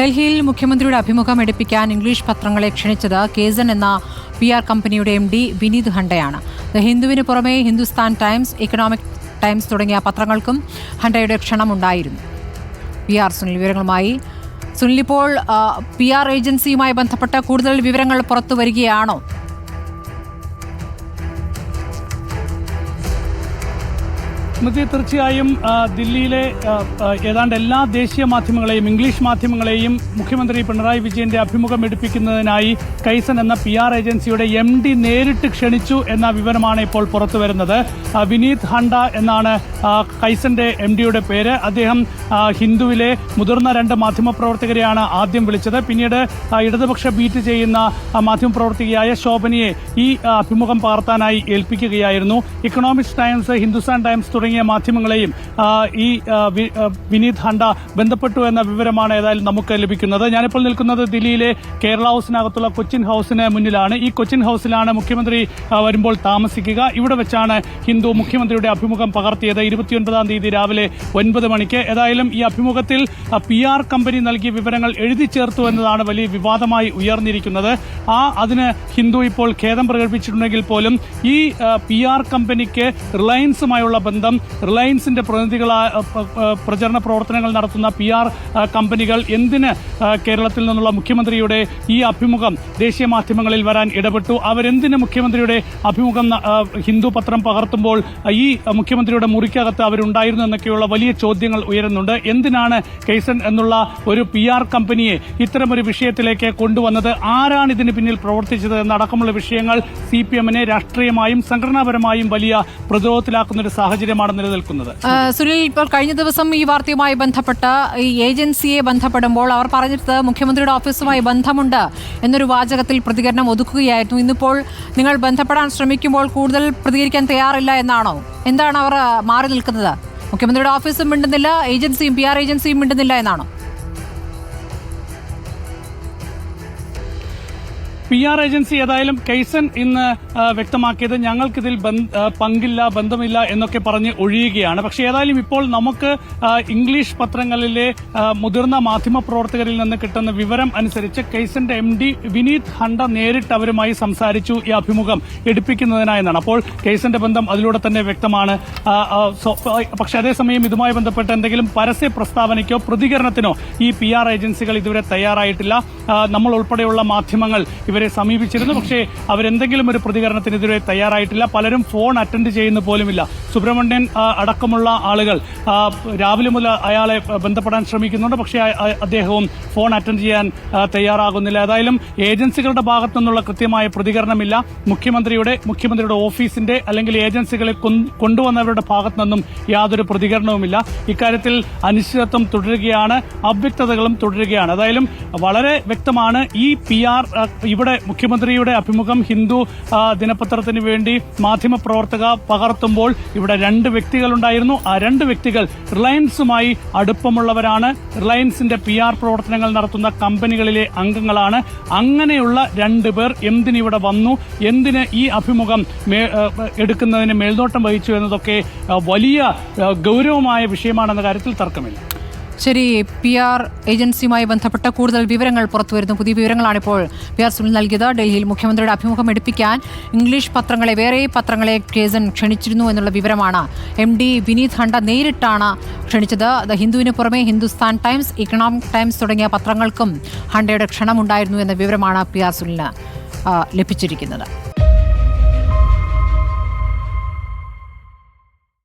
ഡൽഹിയിൽ മുഖ്യമന്ത്രിയുടെ അഭിമുഖം എടുപ്പിക്കാൻ ഇംഗ്ലീഷ് പത്രങ്ങളെ ക്ഷണിച്ചത് കേസൻ എന്ന പി ആർ കമ്പനിയുടെ എം ഡി വിനീത് ഹണ്ടയാണ്. ദ ഹിന്ദുവിന് പുറമെ ഹിന്ദുസ്ഥാൻ ടൈംസ് ഇക്കണോമിക് ടൈംസ് തുടങ്ങിയ പത്രങ്ങൾക്കും ഹണ്ടയുടെ ക്ഷണമുണ്ടായിരുന്നു. പി ആർ സുനിൽ വിവരങ്ങളുമായി. സുനിൽ ഇപ്പോൾ പി ആർ ഏജൻസിയുമായി ബന്ധപ്പെട്ട കൂടുതൽ വിവരങ്ങൾ പുറത്തു വരികയാണോ? സ്മൃതി തീർച്ചയായും ദില്ലിയിലെ ഏതാണ്ട് എല്ലാ ദേശീയ മാധ്യമങ്ങളെയും ഇംഗ്ലീഷ് മാധ്യമങ്ങളെയും മുഖ്യമന്ത്രി പിണറായി വിജയന്റെ അഭിമുഖം എടുപ്പിക്കുന്നതിനായി കൈസൻ എന്ന പി ആർ ഏജൻസിയുടെ എം ഡി നേരിട്ട് ക്ഷണിച്ചു എന്ന വിവരമാണ് ഇപ്പോൾ പുറത്തു വരുന്നത്. വിനീത് ഹണ്ട എന്നാണ് കൈസന്റെ എം ഡിയുടെ പേര്. അദ്ദേഹം ഹിന്ദുവിലെ മുതിർന്ന രണ്ട് മാധ്യമപ്രവർത്തകരെയാണ് ആദ്യം വിളിച്ചത്. പിന്നീട് ഇടതുപക്ഷ ബീറ്റ് ചെയ്യുന്ന മാധ്യമപ്രവർത്തകയായ ശോഭനയെ ഈ അഭിമുഖം പകർത്താനായി ഏൽപ്പിക്കുകയായിരുന്നു. ഇക്കണോമിക്സ് ടൈംസ് ഹിന്ദുസ്ഥാൻ ടൈംസ് തുടങ്ങിയ മാധ്യമങ്ങളെയും ആ, ഈ വിനീത് ഹണ്ട ബന്ധപ്പെട്ടു എന്ന വിവരമാണ് ഏതായാലും നമുക്ക് ലഭിക്കുന്നത്. ഞാനിപ്പോൾ നിൽക്കുന്നത് ദില്ലിയിലെ കേരള ഹൗസിനകത്തുള്ള കൊച്ചിൻ ഹൗസിന് മുന്നിലാണ്. ഈ കൊച്ചിൻ ഹൗസിലാണ് മുഖ്യമന്ത്രി വരുമ്പോൾ താമസിക്കുക. ഇവിടെ വെച്ചാണ് ഹിന്ദു മുഖ്യമന്ത്രിയുടെ അഭിമുഖം പകർത്തിയത് ഇരുപത്തിയൊൻപതാം തീയതി രാവിലെ ഒൻപത് മണിക്ക്. ഏതായാലും ഈ അഭിമുഖത്തിൽ പി ആർ കമ്പനി നൽകിയ വിവരങ്ങൾ എഴുതി ചേർത്തു എന്നതാണ് വലിയ വിവാദമായി ഉയർന്നിരിക്കുന്നത്. ആ അതിന് ഹിന്ദു ഇപ്പോൾ ഖേദം പ്രകടിപ്പിച്ചിട്ടുണ്ടെങ്കിൽ പോലും ഈ പി ആർ കമ്പനിക്ക് റിലയൻസുമായുള്ള ബന്ധം റിലയൻസിന്റെ പ്രതിനിധികളായ പ്രചരണ പ്രവർത്തനങ്ങൾ നടത്തുന്ന പി ആർ കമ്പനികൾ എന്തിന് കേരളത്തിൽ നിന്നുള്ള മുഖ്യമന്ത്രിയുടെ ഈ അഭിമുഖം ദേശീയ മാധ്യമങ്ങളിൽ വരാൻ ഇടപെട്ടു? അവരെന്തിന് മുഖ്യമന്ത്രിയുടെ അഭിമുഖം ഹിന്ദു പത്രം പകർത്തുമ്പോൾ ഈ മുഖ്യമന്ത്രിയുടെ മുറിക്കകത്ത് അവരുണ്ടായിരുന്നു എന്നൊക്കെയുള്ള വലിയ ചോദ്യങ്ങൾ ഉയരുന്നുണ്ട്. എന്തിനാണ് കേസൻ എന്നുള്ള ഒരു പി ആർ കമ്പനിയെ ഇത്തരമൊരു വിഷയത്തിലേക്ക് കൊണ്ടുവന്നത്? ആരാണ് ഇതിന് പിന്നിൽ പ്രവർത്തിച്ചത് എന്നടക്കമുള്ള വിഷയങ്ങൾ സി പി എമ്മിനെ രാഷ്ട്രീയമായും സംഘടനാപരമായും വലിയ പ്രതിരോധത്തിലാക്കുന്ന ഒരു സാഹചര്യമാണ് നിലനിൽക്കുന്നത്? ആ, സുനിൽ ഇപ്പോൾ കഴിഞ്ഞ ദിവസം ഈ വാർത്തയുമായി ബന്ധപ്പെട്ട ഈ ഏജൻസിയെ ബന്ധപ്പെടുമ്പോൾ അവർ പറഞ്ഞിട്ട് മുഖ്യമന്ത്രിയുടെ ഓഫീസുമായി ബന്ധമുണ്ട് എന്നൊരു വാചകത്തിൽ പ്രതികരണം ഒതുക്കുകയായിരുന്നു. ഇന്നിപ്പോൾ നിങ്ങൾ ബന്ധപ്പെടാൻ ശ്രമിക്കുമ്പോൾ കൂടുതൽ പ്രതികരിക്കാൻ തയ്യാറില്ല എന്നാണോ? എന്താണ് അവർ മാറി നിൽക്കുന്നത്? മുഖ്യമന്ത്രിയുടെ ഓഫീസും മിണ്ടുന്നില്ല ഏജൻസിയും പി ആർ ഏജൻസിയും മിണ്ടുന്നില്ല എന്നാണോ? പി ആർ ഏജൻസി ഏതായാലും കൈസൻ ഇന്ന് വ്യക്തമാക്കിയത് ഞങ്ങൾക്കിതിൽ പങ്കില്ല ബന്ധമില്ല എന്നൊക്കെ പറഞ്ഞ് ഒഴിയുകയാണ്. പക്ഷേ ഏതായാലും ഇപ്പോൾ നമുക്ക് ഇംഗ്ലീഷ് പത്രങ്ങളിലെ മുതിർന്ന മാധ്യമ പ്രവർത്തകരിൽ നിന്ന് കിട്ടുന്ന വിവരം അനുസരിച്ച് കൈസന്റെ എം ഡി വിനീത് ഹണ്ട നേരിട്ട് അവരുമായി സംസാരിച്ചു ഈ അഭിമുഖം എടുപ്പിക്കുന്നതിനായെന്നാണ് അപ്പോൾ കേസിന്റെ ബന്ധം അതിലൂടെ തന്നെ വ്യക്തമാണ്. പക്ഷെ അതേസമയം ഇതുമായി ബന്ധപ്പെട്ട് എന്തെങ്കിലും പരസ്യ പ്രസ്താവനയ്ക്കോ പ്രതികരണത്തിനോ ഈ പി ആർ ഏജൻസികൾ ഇതുവരെ തയ്യാറായിട്ടില്ല. നമ്മൾ ഉൾപ്പെടെയുള്ള മാധ്യമങ്ങൾ ഇവരെ സമീപിച്ചിരുന്നു. പക്ഷേ അവരെന്തെങ്കിലും ഒരു പ്രതികരണത്തിനെതിരെ തയ്യാറായിട്ടില്ല. പലരും ഫോൺ അറ്റൻഡ് ചെയ്യുന്ന പോലുമില്ല. സുബ്രഹ്മണ്യൻ അടക്കമുള്ള ആളുകൾ രാവിലെ മുതൽ അയാളെ ബന്ധപ്പെടാൻ ശ്രമിക്കുന്നുണ്ട്. പക്ഷേ അദ്ദേഹവും ഫോൺ അറ്റൻഡ് ചെയ്യാൻ തയ്യാറാകുന്നില്ല. ഏതായാലും ഏജൻസികളുടെ ഭാഗത്തു നിന്നുള്ള കൃത്യമായ പ്രതികരണമില്ല. മുഖ്യമന്ത്രിയുടെ മുഖ്യമന്ത്രിയുടെ ഓഫീസിന്റെ അല്ലെങ്കിൽ ഏജൻസികളെ കൊണ്ടുവന്നവരുടെ ഭാഗത്തു നിന്നും യാതൊരു പ്രതികരണവുമില്ല. ഇക്കാര്യത്തിൽ അനിശ്ചിതത്വം തുടരുകയാണ്. അവ്യക്തതകളും തുടരുകയാണ്. ഏതായാലും വളരെ വ്യക്തമാണ് ഈ പി ആർ ഇവിടെ മുഖ്യമന്ത്രിയുടെ അഭിമുഖം ഹിന്ദു ദിനപത്രത്തിന് വേണ്ടി മാധ്യമപ്രവർത്തക പകർത്തുമ്പോൾ ഇവിടെ രണ്ട് വ്യക്തികളുണ്ടായിരുന്നു. ആ രണ്ട് വ്യക്തികൾ റിലയൻസുമായി അടുപ്പമുള്ളവരാണ്. റിലയൻസിന്റെ പി ആർ പ്രവർത്തനങ്ങൾ നടത്തുന്ന കമ്പനികളിലെ അംഗങ്ങളാണ്. അങ്ങനെയുള്ള രണ്ട് പേർ എന്തിനിവിടെ വന്നു? എന്തിന് ഈ അഭിമുഖം എടുക്കുന്നതിന് മേൽനോട്ടം വഹിച്ചു എന്നതൊക്കെ വലിയ ഗൗരവമായ വിഷയമാണെന്ന കാര്യത്തിൽ തർക്കമില്ല. ശരി പി ആർ ഏജൻസിയുമായി ബന്ധപ്പെട്ട കൂടുതൽ വിവരങ്ങൾ പുറത്തുവരുന്നു. പുതിയ വിവരങ്ങളാണ് ഇപ്പോൾ പി ആർ സുനിൽ നൽകിയത്. ഡൽഹിയിൽ മുഖ്യമന്ത്രിയുടെ അഭിമുഖം എടുപ്പിക്കാൻ ഇംഗ്ലീഷ് പത്രങ്ങളെ വേറെ പത്രങ്ങളെ കേസൻ ക്ഷണിച്ചിരുന്നു എന്നുള്ള വിവരമാണ് എം ഡി വിനീത് ഹണ്ട നേരിട്ടാണ് ക്ഷണിച്ചത്. ദ ഹിന്ദുവിന് പുറമെ ഹിന്ദുസ്ഥാൻ ടൈംസ് ഇക്കണോമിക് ടൈംസ് തുടങ്ങിയ പത്രങ്ങൾക്കും ഹണ്ടയുടെ ക്ഷണമുണ്ടായിരുന്നു എന്ന വിവരമാണ് പി ആർ ആ, ലഭിച്ചിരിക്കുന്നത്.